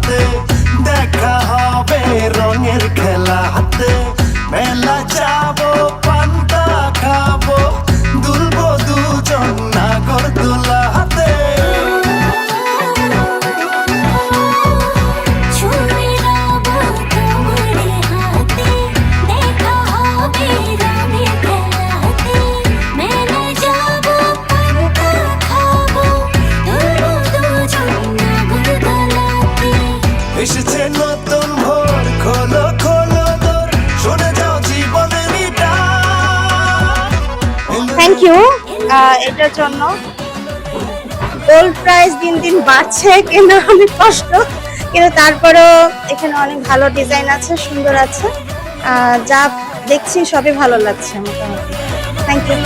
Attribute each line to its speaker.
Speaker 1: parte. এসেছে নতুন ভোর খোলো খোলো দোর শোনা যাও জীবনের থ্যাংক
Speaker 2: ইউ এটার জন্য গোল্ড প্রাইস দিন দিন বাড়ছে কেনা অনেক কষ্ট কিন্তু তারপরেও এখানে অনেক ভালো ডিজাইন আছে সুন্দর আছে। যা দেখছি সবই ভালো লাগছে মোটামুটি। Thank you